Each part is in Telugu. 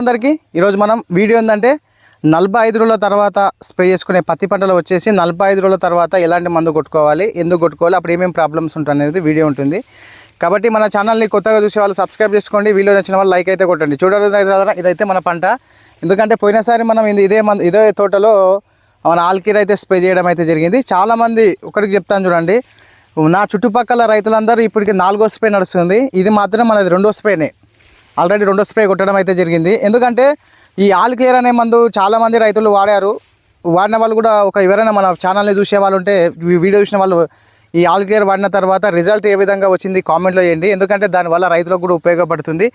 అందరికీ ఈరోజు మనం వీడియో ఏంటంటే నలభై ఐదు రోజుల తర్వాత స్ప్రే చేసుకునే పత్తి పంటలు వచ్చేసి నలభై ఐదు రోజుల తర్వాత ఎలాంటి మందు కొట్టుకోవాలి ఎందుకు కొట్టుకోవాలి అప్పుడు ఏమేమి ప్రాబ్లమ్స్ ఉంటాయి అనేది వీడియో ఉంటుంది. కాబట్టి మన ఛానల్ని కొత్తగా చూసే వాళ్ళు సబ్స్క్రైబ్ చేసుకోండి వీడియో నచ్చిన వాళ్ళు లైక్ అయితే కొట్టండి. చూడాలి ఇదైతే మన పంట. ఎందుకంటే పోయినసారి మనం ఇది ఇదే మందు ఇదే తోటలో మన ఆల్కీర్ అయితే స్ప్రే చేయడం అయితే జరిగింది. చాలామంది ఒకరికి చెప్తాను చూడండి నా చుట్టుపక్కల రైతులందరూ ఇప్పటికి నాలుగో స్ప్రే నడుస్తుంది. ఇది మాత్రం మనది రెండో స్ప్రేనే. ఆల్రెడీ రెండో స్ప్రే కొట్టడం అయితే జరిగింది. ఎందుకంటే ఈ ఆల్ క్లియర్ అనే మందు చాలామంది రైతులు వాడారు. వాడిన వాళ్ళు కూడా ఒక ఎవరైనా మన ఛానల్ని చూసే వాళ్ళు ఉంటే వీడియో చూసిన వాళ్ళు ఈ ఆల్ క్లియర్ వాడిన తర్వాత రిజల్ట్ ఏ విధంగా వచ్చింది కామెంట్లో చేయండి ఎందుకంటే దానివల్ల రైతులకు కూడా ఉపయోగపడుతుంది.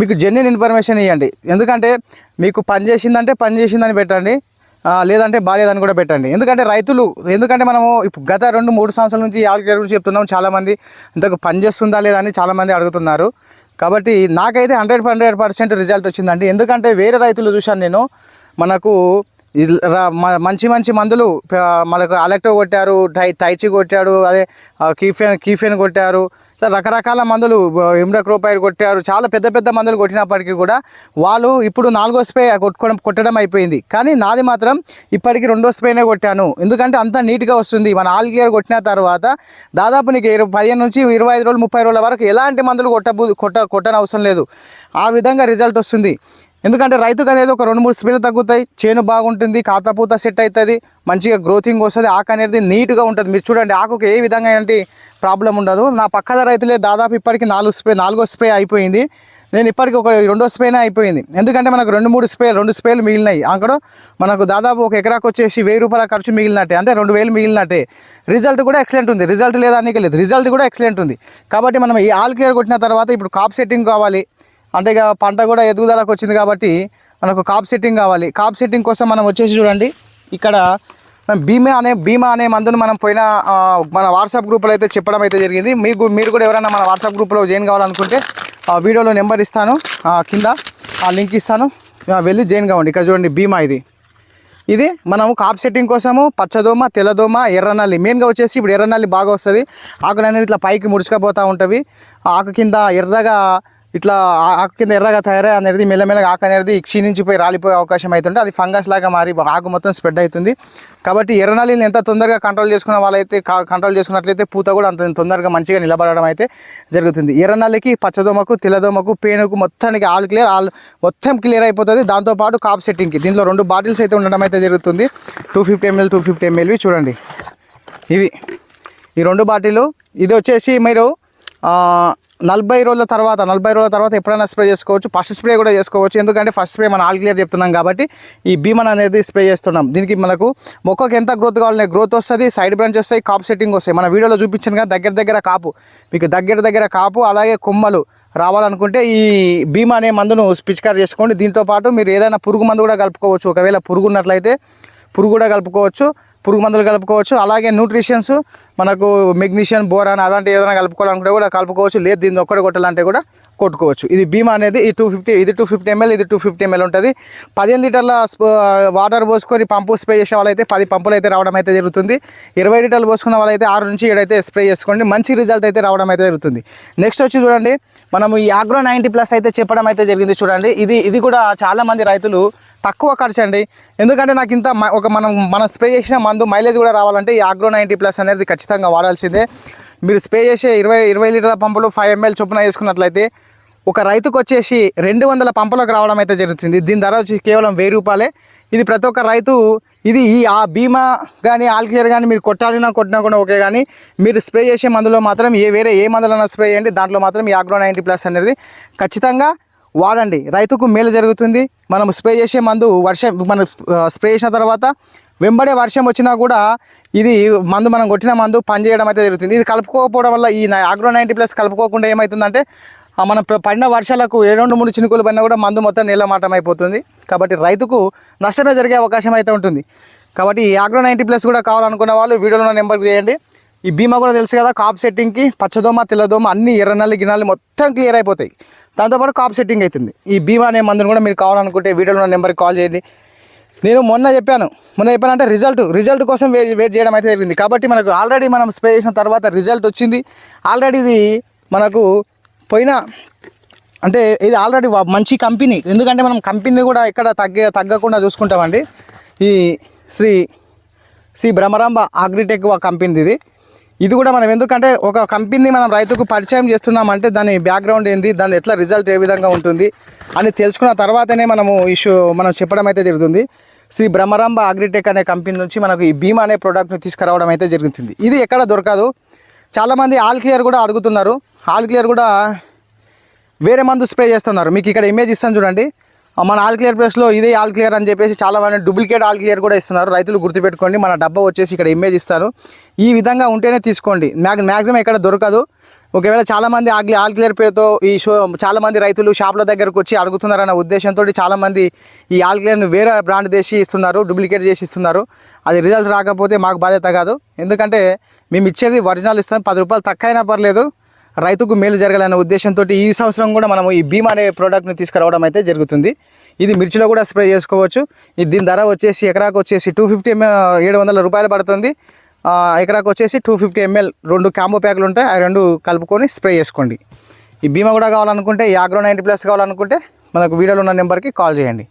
మీకు జెన్యున్ ఇన్ఫర్మేషన్ ఇవ్వండి. ఎందుకంటే మీకు పని చేసిందంటే పని చేసిందని పెట్టండి. లేదంటే బాగాలేదని కూడా పెట్టండి. ఎందుకంటే రైతులు ఎందుకంటే మనము ఇప్పుడు గత రెండు మూడు సంవత్సరాల నుంచి ఆల్ క్లియర్ గురించి చెప్తున్నాం. చాలామంది ఇంతకు పని చేస్తుందా లేదా అని చాలామంది అడుగుతున్నారు. కాబట్టి నాకైతే హండ్రెడ్ హండ్రెడ్ పర్సెంట్ రిజల్ట్ వచ్చిందండి. ఎందుకంటే వేరే రైతులు చూశాను నేను. మనకు మంచి మంచి మందులు మనకు అలెక్టో కొట్టారు టై టైచి కొట్టాడు అదే కీఫెన్ కీఫెన్ కొట్టారు ఇట్లా రకరకాల మందులు ఇమ్డక్రోపైర్ కొట్టారు చాలా పెద్ద పెద్ద మందులు కొట్టినప్పటికీ కూడా వాళ్ళు ఇప్పుడు నాలుగో స్ప్రే కొట్టుకోవడం కొట్టడం అయిపోయింది. కానీ నాది మాత్రం ఇప్పటికి రెండో స్ప్రేనే కొట్టాను. ఎందుకంటే అంత నీట్గా వస్తుంది. మన ఆల్ గియర్ కొట్టిన తర్వాత దాదాపు నీకు ఇరవై పదిహేను నుంచి ఇరవై ఐదు రోజులు ముప్పై రోజుల వరకు ఎలాంటి మందులు కొట్టబో కొట్ట కొట్టని అవసరం లేదు. ఆ విధంగా రిజల్ట్ వస్తుంది. ఎందుకంటే రైతుకు అనేది ఒక రెండు మూడు స్పీలు తగ్గుతాయి చేను బాగుంటుంది కాతపూత సెట్ అవుతుంది మంచిగా గ్రోతింగ్ వస్తుంది ఆకు అనేది నీట్గా ఉంటుంది. మీరు చూడండి ఆకుకు ఏ విధంగా ఏంటి ప్రాబ్లం ఉండదు. నా పక్కన రైతులే దాదాపు ఇప్పటికి నాలుగు స్ప్రే నాలుగో స్ప్రే అయిపోయింది. నేను ఇప్పటికి ఒక రెండో స్ప్రేనే అయిపోయింది. ఎందుకంటే మనకు రెండు మూడు స్ప్రే రెండు స్ప్రేలు మిగిలినాయి. అక్కడ మనకు దాదాపు ఒక ఎకరాకు వచ్చేసి వెయ్యి రూపాయల ఖర్చు మిగిలినట్టే. అంటే రెండు వేలు మిగిలినట్టే. రిజల్ట్ కూడా ఎక్సలెంట్ ఉంది. రిజల్ట్ లేదానికి లేదు రిజల్ట్ కూడా ఎక్సలెంట్ ఉంది. కాబట్టి మనం ఈ ఆల్ క్లియర్ కొట్టిన తర్వాత ఇప్పుడు కాప్ సెట్టింగ్ కావాలి. అంటే ఇక పంట కూడా ఎదుగుదలకు వచ్చింది కాబట్టి మనకు కాప్ సెట్టింగ్ కావాలి. కాప్ సెట్టింగ్ కోసం మనం వచ్చేసి చూడండి. ఇక్కడ బీమా అనే బీమా అనే మందును మనం పోయిన మన వాట్సాప్ గ్రూప్లో అయితే చెప్పడం అయితే జరిగింది. మీకు మీరు కూడా ఎవరైనా మన వాట్సాప్ గ్రూప్లో జాయిన్ కావాలనుకుంటే ఆ వీడియోలో నెంబర్ ఇస్తాను. కింద ఆ లింక్ ఇస్తాను. వెళ్ళి జాయిన్ కావండి. ఇక్కడ చూడండి బీమా ఇది. ఇది మనము కాప్ సెట్టింగ్ కోసము పచ్చదోమ తెల్లదోమ ఎర్రనల్లి. మెయిన్గా వచ్చేసి ఇప్పుడు ఎర్రనల్లి బాగా వస్తుంది. ఆకులు అనేది ఇట్లా పైకి ముడుచుకపోతూ ఉంటుంది ఆకు కింద ఎర్రగా ఇట్లా ఆకు కింద ఎర్రగా తయారై అనేది మెల్లమెల్లగా ఆకు అనేది క్షీణించిపోయి రాలిపోయే అవకాశం అవుతుంటే అది ఫంగస్ లాగా మారి ఆకు మొత్తం స్ప్రెడ్ అవుతుంది. కాబట్టి ఎర్రనల్లిని ఎంత తొందరగా కంట్రోల్ చేసుకున్న వాళ్ళైతే కా- కంట్రోల్ చేసుకున్నట్లయితే పూత కూడా అంత తొందరగా మంచిగా నిలబడడం అయితే జరుగుతుంది. ఎర్రనల్లికి పచ్చదోమకు తెల్లదోమకు పేనుకు మొత్తానికి ఆల్ క్లియర్ ఆల్ మొత్తం క్లియర్ అయిపోతుంది. దాంతోపాటు కాప్ సెట్టింగ్కి దీంట్లో రెండు బాటిల్స్ అయితే ఉండడం అయితే జరుగుతుంది. Two fifty ML two fifty ఎంఎల్వి చూడండి. ఇవి. ఈ రెండు బాటిల్. ఇది వచ్చేసి మీరు నలభై రోజుల తర్వాత నలభై రోజుల తర్వాత ఎప్పుడైనా స్ప్రే చేసుకోవచ్చు. ఫస్ట్ స్ప్రే కూడా చేసుకోవచ్చు. ఎందుకంటే ఫస్ట్ స్ప్రే మనం ఆల్ క్లియర్ చెప్తున్నాం కాబట్టి ఈ భీమన్ అనేది స్ప్రే చేస్తున్నాం. దీనికి మనకు మొక్కకు ఎంత గ్రోత్ కావాలనే గ్రోత్ వస్తుంది సైడ్ బ్రాంచ్ వస్తాయి కాప్ సెట్టింగ్ వస్తాయి మన వీడియోలో చూపించాను కానీ దగ్గర దగ్గర కాపు. మీకు దగ్గర దగ్గర కాపు అలాగే కొమ్మలు రావాలనుకుంటే ఈ భీమా అనే మందును పిచికారు చేసుకోండి. దీంతో పాటు మీరు ఏదైనా పురుగు మందు కూడా కలుపుకోవచ్చు. ఒకవేళ పురుగు ఉన్నట్లయితే పురుగు కూడా కలుపుకోవచ్చు. పురుగు మందులు కలుపుకోవచ్చు. అలాగే న్యూట్రిషన్స్ మనకు మెగ్నీషియం బోరాన్ అలాంటి ఏదైనా కలుపుకోవాలనుకుంటే కూడా కలుపుకోవచ్చు. లేదు దీన్ని ఒక్కటి కొట్టాలంటే కూడా కొట్టుకోవచ్చు. ఇది భీమా అనేది ఈ టూ ఫిఫ్టీ ఇది టూ ఫిఫ్టీ ఎంఎల్ ఇది టూ ఫిఫ్టీ ఎంఎల్ ఉంటుంది. పదిహేను లీటర్ల వాటర్ పోసుకొని పంపు స్ప్రే చేసే వాళ్ళైతే పది పంపులు అయితే రావడం అయితే జరుగుతుంది. ఇరవై లీటర్లు పోసుకున్న వాళ్ళైతే ఆరు నుంచి ఏడైతే స్ప్రే చేసుకోండి. మంచి రిజల్ట్ అయితే రావడం అయితే జరుగుతుంది. నెక్స్ట్ వచ్చి చూడండి. మనము ఈ ఆగ్రో నైంటీ ప్లస్ అయితే చెప్పడం అయితే జరిగింది చూడండి. ఇది ఇది కూడా చాలామంది రైతులు తక్కువ ఖర్చు అండి ఎందుకంటే నాకు ఇంత మ- ఒక మనం మనం స్ప్రే చేసిన మందు మైలేజ్ కూడా రావాలంటే ఈ ఆగ్రో నైంటీ ప్లస్ అనేది ఖచ్చితంగా వాడాల్సిందే. మీరు స్ప్రే చేసే ఇరవై ఇరవై లీటర్ల పంపులు ఫైవ్ ఎంఎల్ చొప్పున వేసుకున్నట్లయితే ఒక రైతుకు వచ్చేసి రెండు వందల పంపులకు రావడం అయితే జరుగుతుంది. దీని ధర వచ్చి కేవలం వెయ్యి రూపాయలే. ఇది ప్రతి ఒక్క రైతు ఇది ఈ ఆ బీమా కానీ ఆల్క్లియర్ కానీ మీరు కొట్టాలినా కొట్టినా కూడా ఓకే కానీ మీరు స్ప్రే చేసే మందులో మాత్రం ఏ వేరే ఏ మందులైనా స్ప్రే చేయండి. దాంట్లో మాత్రం ఈ ఆగ్రో నైంటీ ప్లస్ అనేది ఖచ్చితంగా వాడండి. రైతుకు మేలు జరుగుతుంది. మనం స్ప్రే చేసే మందు వర్షం మనం స్ప్రే చేసిన తర్వాత వెంబడే వర్షం వచ్చినా కూడా ఇది మందు మనం కొట్టిన మందు పనిచేయడం అయితే జరుగుతుంది. ఇది కలుపుకోకపోవడం వల్ల ఈ ఆగ్రో నైంటీ ప్లస్ కలుపుకోకుండా ఏమవుతుందంటే మనం పడిన వర్షాలకు ఏ రెండు మూడు చినుకులు పడినా కూడా మందు మొత్తం నీళ్ళమాటం అయిపోతుంది. కాబట్టి రైతుకు నష్టమే జరిగే అవకాశం అయితే ఉంటుంది. కాబట్టి ఈ ఆగ్రో నైంటీ ప్లస్ కూడా కావాలనుకున్న వాళ్ళు వీడియోలో నెంబర్కి చేయండి. ఈ బీమా కూడా తెలుసు కదా కాప్ సెట్టింగ్కి పచ్చదోమ తెల్లదోమ అన్ని ఎర్రనల్లి గిన్నెలు మొత్తం క్లియర్ అయిపోతాయి. దాంతోపాటు కాప్ సెట్టింగ్ అవుతుంది. ఈ బీమా అనే మందును కూడా మీరు కావాలనుకుంటే వీడియోలో ఉన్న నెంబర్కి కాల్ చేయండి. నేను మొన్న చెప్పాను మొన్న చెప్పాను అంటే రిజల్ట్ రిజల్ట్ కోసం వెయిట్ వెయిట్ చేయడం అయితే జరిగింది. కాబట్టి మనకు ఆల్రెడీ మనం స్ప్రే చేసిన తర్వాత రిజల్ట్ వచ్చింది. ఆల్రెడీ ఇది మనకు పోయిన అంటే ఇది ఆల్రెడీ మంచి కంపెనీ ఎందుకంటే మనం కంపెనీ కూడా ఇక్కడ తగ్గ తగ్గకుండా చూసుకుంటామండి. ఈ శ్రీ శ్రీ భ్రమరాంబ అగ్రిటెక్ కంపెనీది ఇది. ఇది కూడా మనం ఎందుకంటే ఒక కంపెనీ మనం రైతుకు పరిచయం చేస్తున్నామంటే దాని బ్యాక్గ్రౌండ్ ఏంది దాని ఎట్లా రిజల్ట్ ఏ విధంగా ఉంటుంది అని తెలుసుకున్న తర్వాతనే మనము ఇష్యూ మనం చెప్పడం అయితే జరుగుతుంది. శ్రీ బ్రహ్మరాంబ అగ్రిటెక్ అనే కంపెనీ నుంచి మనకు ఈ భీమా అనే ప్రోడక్ట్ని తీసుకురావడం అయితే జరుగుతుంది. ఇది ఎక్కడ దొరకదు. చాలామంది ఆల్ క్లియర్ కూడా అడుగుతున్నారు. ఆల్ క్లియర్ కూడా వేరే మందు స్ప్రే చేస్తున్నారు. మీకు ఇక్కడ ఇమేజ్ ఇస్తాను చూడండి. మన ఆల్ క్లియర్ ప్లేస్లో ఇదే ఆల్ క్లియర్ అని చెప్పేసి చాలా మంది డూప్లికేట్ ఆల్ క్లియర్ కూడా ఇస్తున్నారు. రైతులు గుర్తుపెట్టుకోండి మన డబ్బా వచ్చేసి ఇక్కడ ఇమేజ్ ఇస్తారు. ఈ విధంగా ఉంటేనే తీసుకోండి. మ్యాగ్ మ్యాక్సిమం ఎక్కడ దొరకదు. ఒకవేళ చాలామంది ఆగ్లి ఆల్ క్లియర్ పేరుతో ఈ షో చాలామంది రైతులు షాపుల దగ్గరకు వచ్చి అడుగుతున్నారన్న ఉద్దేశంతో చాలామంది ఈ ఆల్ క్లియర్ను వేరే బ్రాండ్ చేసి ఇస్తున్నారు డూప్లికేట్ చేసి ఇస్తున్నారు. అది రిజల్ట్ రాకపోతే మాకు బాధ్యత కాదు. ఎందుకంటే మేము ఇచ్చేది ఒరిజినల్ ఇస్తాం. పది రూపాయలు తక్కువ అయినా పర్లేదు. రైతుకు మేలు జరగాలనే ఉద్దేశంతో ఈ సంవత్సరం కూడా మనము ఈ భీమ్ అనే ప్రోడక్ట్ని తీసుకురావడం అయితే జరుగుతుంది. ఇది మిర్చిలో కూడా స్ప్రే చేసుకోవచ్చు. ఇది దీని ధర వచ్చేసి ఎకరాకు వచ్చేసి టూ ఫిఫ్టీ ఎంఎల్ ఏడు వందల రూపాయలు పడుతుంది. ఎకరాకు వచ్చేసి టూ ఫిఫ్టీ ఎంఎల్ రెండు కాంబో ప్యాకులు ఉంటాయి. ఆ రెండు కలుపుకొని స్ప్రే చేసుకోండి. ఈ భీమా కూడా కావాలనుకుంటే ఈ ఆగ్రో నైంటీ ప్లస్ కావాలనుకుంటే మనకు వీడియోలో ఉన్న నెంబర్కి కాల్ చేయండి.